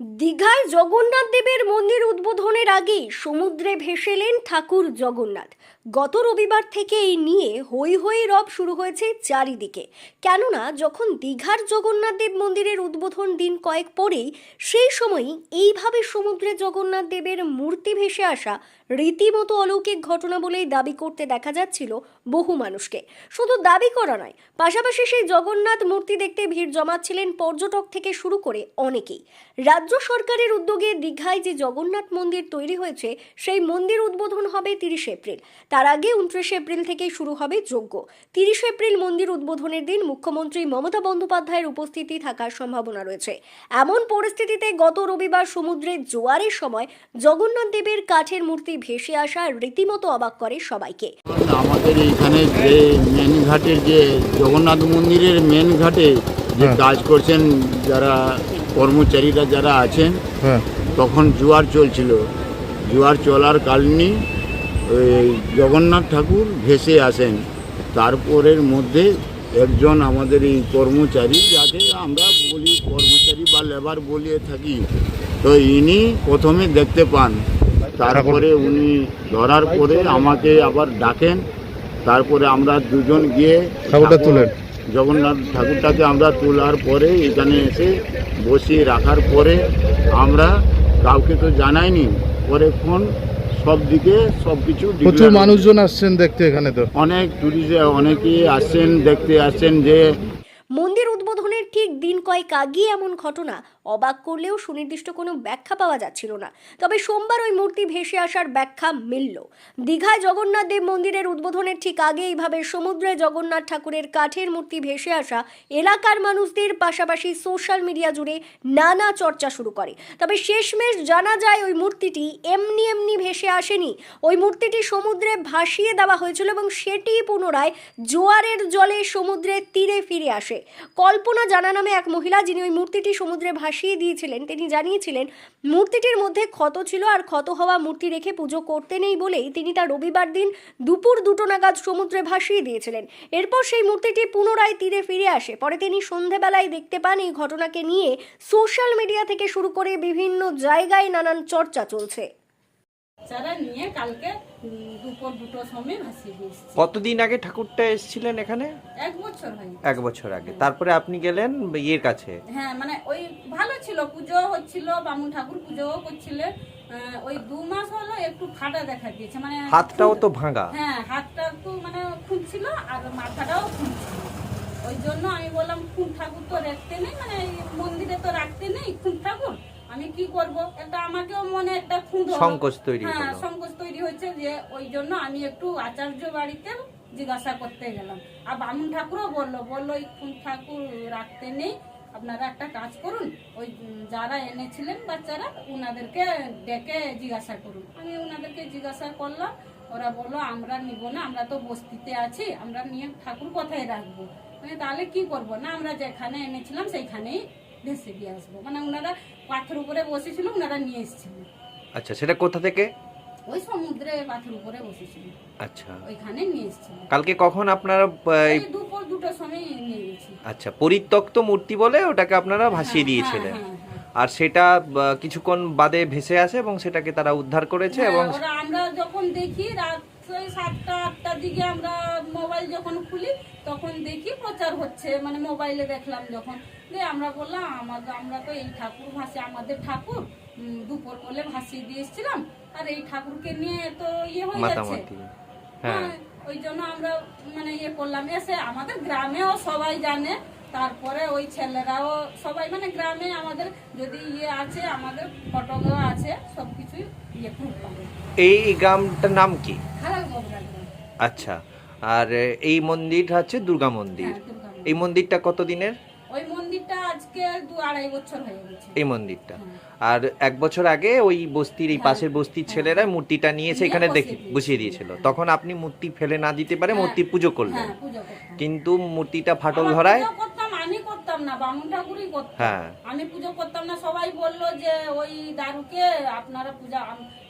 দীঘায় জগন্নাথ দেবের মন্দির উদ্বোধনের আগেই সমুদ্রে ভেসেলেন ঠাকুর জগন্নাথ। গত রবিবার থেকে এই নিয়ে হই হই রব শুরু হয়েছে চারিদিকে। কেননা, যখন দীঘার জগন্নাথ দেব মন্দিরের উদ্বোধন দিন কয়েক পরেই, সেই সময়ই এইভাবে সমুদ্রে জগন্নাথ দেবের মূর্তি ভেসে আসা রীতিমতো অলৌকিক ঘটনা বলেই দাবি করতে দেখা যাচ্ছিল বহু মানুষকে। শুধু দাবি করা নয়, পাশাপাশি সেই জগন্নাথ মূর্তি দেখতে ভিড় জমাচ্ছিলেন পর্যটক থেকে শুরু করে অনেকেই। রাজ্য সরকারের উদ্যোগে দীঘায় যে জগন্নাথ মন্দির তৈরি হয়েছে সেই মন্দির উদ্বোধন হবে তিরিশে এপ্রিল। তার আগে উনত্রিশে এপ্রিল থেকেই শুরু হবে যজ্ঞ। তিরিশে এপ্রিল মন্দির উদ্বোধনের দিন মুখ্যমন্ত্রী মমতা বন্দ্যোপাধ্যায়ের উপস্থিতি থাকার সম্ভাবনা রয়েছে। এমন পরিস্থিতিতে গত রবিবার সমুদ্রে জোয়ারের সময় জগন্নাথ দেবের কাঠের মূর্তি ভেসে আসা রীতিমতো অবাক করে সবাইকে। আমাদের এইখানে যে মেন ঘাটের যে জগন্নাথ মন্দিরের মেন ঘাটে যে হ্যাঁ। কাজ করছেন যারা কর্মচারীরা যারা আছেন হ্যাঁ। তখন জোয়ার চলছিল। জোয়ার চলার কারণে ওই জগন্নাথ ঠাকুর ভেসে আসেন। তারপরের মধ্যে একজন আমাদের এই কর্মচারী যাকে আমরা বলি কর্মচারী বা লেবার বলিয়ে থাকি তো ইনি প্রথমে দেখতে পান। তারপরে উনি ধরার পরে আমাকে আবার ডাকেন। তারপরে আমরা দুজন গিয়ে ঠাকুরটা তুলেন। জগন্নাথ ঠাকুরটাকে আমরা তোলার পরে এখানে এসে বসিয়ে রাখার পরে আমরা কাউকে তো জানাইনি। পরে ফোন সব দিকে সব কিছু প্রচুর মানুষজন আসছেন দেখতে এখানে তো। অনেক টুরিস্ট অনেকেই আসছেন দেখতে আসছেন যে ঠিক দিন কয়েক আগে এমন ঘটনা অবাক করলেও সুনির্দিষ্ট কোনো ব্যাখ্যা পাওয়া যাচ্ছিল না। তবে সোমবার ওই মূর্তি ভেসে আসার ব্যাখ্যা মিলল। দীঘায় জগন্নাথ দেব মন্দিরের উদ্বোধনের ঠিক আগে এইভাবে সমুদ্রে জগন্নাথ ঠাকুরের কাঠের মূর্তি ভেসে আসা এলাকার মানুষদের পাশাপাশি সোশ্যাল মিডিয়া জুড়ে নানা চর্চা শুরু করে। তবে শেষমেশ জানা যায় ওই মূর্তিটি এমনি এমনি ভেসে আসেনি। ওই মূর্তিটি সমুদ্রে ভাসিয়ে দেওয়া হয়েছিল এবং সেটি পুনরায় জোয়ারের জলে সমুদ্রের তীরে ফিরে আসে। কল্পনা জানা নামে এক মহিলা যিনি ওই মূর্তিটি সমুদ্রে ভাসিয়ে দিয়েছিলেন, তিনি জানিয়েছিলেন, মূর্তিটির মধ্যে ক্ষত ছিল আর ক্ষত হওয়া মূর্তি রেখে পুজো করতে নেই বলেই তিনি তার রবিবার দিন দুপুর দুটো নাগাদ সমুদ্রে ভাসিয়ে দিয়েছিলেন। এরপর সেই মূর্তিটি পুনরায় তীরে ফিরে আসে। পরে তিনি সন্ধেবেলায় দেখতে পান এই ঘটনাকে নিয়ে সোশ্যাল মিডিয়া থেকে শুরু করে বিভিন্ন জায়গায় নানান চর্চা চলছে। চারা নিয়ে কালকে দুপুর দুটো সময় ভাসিয়ে দিয়ে এসেছি। কতদিন আগে ঠাকুরটা এসেছিলেন এখানে? এক বছর হয় এক বছর আগে। তারপরে আপনি গেলেন ইয়ের কাছে? হ্যাঁ মানে ওই ভালো ছিল পুজো হচ্ছিল বামুন ঠাকুর পুজোও করছিল আহ, ওই দু মাস হলো একটু ফাটা দেখা দিয়েছে মানে হাতটাও তো ভাঙা। হ্যাঁ হাতটা একটু মানে খুঁজছিল আর মাথাটাও খুঁজছিল ওই জন্য আমি বললাম খুন ঠাকুর তো রাখতে নেই মানে মন্দিরে তো রাখতে নেই খুন কি করব? একটা আমাকেও মনে একটা খুঁত সংকোচ তৈরি হ্যাঁ সংকোচ তৈরি হয়েছে যে ওই জন্য আমি একটু আচার্য বাড়িতে জিজ্ঞাসা করতে গেলাম। আর বামুন ঠাকুরও বলল বলল এই খুন ঠাকুর রাখতে নেই। আপনারা একটা কাজ করুন। ওই যারা এনেছিলেন বাচ্চারা ওনাদেরকে ডেকে জিজ্ঞাসা করুন। আমি ওনাদেরকে জিজ্ঞাসা করলাম। ওরা বলল আমরা নিব না আমরা তো বস্তিতে আছি আমরা নিয়ে ঠাকুর কোথায় রাখব? মানে তাহলে কি করব? না আমরা যেখানে এনেছিলাম সেইখানেই ভেসে দিয়ে আসব। মানে ওনারা পাথর উপরে বসেছিল ওনারা নিয়ে এসেছিলেন আচ্ছা সেটা কোথা থেকে? ওই সমুদ্রে পাথর উপরে বসেছিল। আচ্ছা। ওইখানে নিয়ে এসেছিল। কালকে কখন আপনারা এই- দুপুর দুটোর সময় নিয়ে গেছি। আচ্ছা পরিত্যক্ত মূর্তি বলে ওটাকে আপনারা ভাসিয়ে হ্যাঁ, দিয়েছিলেন। হ্যাঁ, হ্যাঁ। আর সেটা কিছুক্ষণ বাদে ভেসে আসে এবং সেটাকে তারা উদ্ধার করেছে হ্যাঁ, এবং আমরা যখন দেখি রাত সাতটা আটটার দিকে আমরা মোবাইল যখন খুলি তখন দেখি প্রচার হচ্ছে। মানে মোবাইলে দেখলাম যখন। যে আমরা বললাম আমাদের আমরা তো এই ঠাকুর ভাসে আমাদের ঠাকুর। দুপুর বলে ভাসিয়ে দিয়ে এসেছিলাম। আর এই ঠাকুরকে নিয়ে তো ইয়ে হয়ে যাচ্ছে। হ্যাঁ। হ্যাঁ ওই জন্য আমরা মানে ইয়ে করলাম। এসে আমাদের গ্রামেও সবাই জানে। তারপরে ওই ছেলেরাও সবাই মানে গ্রামে আমাদের যদি ইয়ে আছে আমাদের ফটো আছে সবকিছুই ইয়ে পাবে এই গ্রামটার নাম কি? আচ্ছা। আর এই মন্দির হচ্ছে দুর্গা মন্দির। হ্যাঁ, দুর্গা মন্দির। এই মন্দিরটা কত দিনের ওই মন্দিরটা আজকে দু আড়াই বছর হয়ে গেছে। এই মন্দিরটা। হ্যাঁ। আর এক বছর আগে ওই বস্তির এই পাশের বস্তির ছেলেরা মূর্তিটা নিয়েছে এখানে দেখে বুঝিয়ে বসিয়ে দিয়েছিল। হ্যাঁ। তখন আপনি মূর্তি ফেলে না দিতে পারে হ্যাঁ। মূর্তি পুজো করলেন। হ্যাঁ কিন্তু মূর্তিটা ফাটল ধরায় করতাম না বামুন ঠাকুরই করতাম হ্যাঁ। আমি পুজো করতাম না সবাই বলল যে ওই দারুকে আপনারা পূজা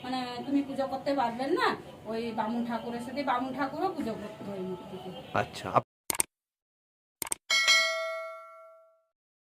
মানে তুমি পুজো করতে পারবেন না ওই বামুন ঠাকুরের সাথে। বামুন ঠাকুরও পুজো করতো ওই মূর্তিকে আচ্ছা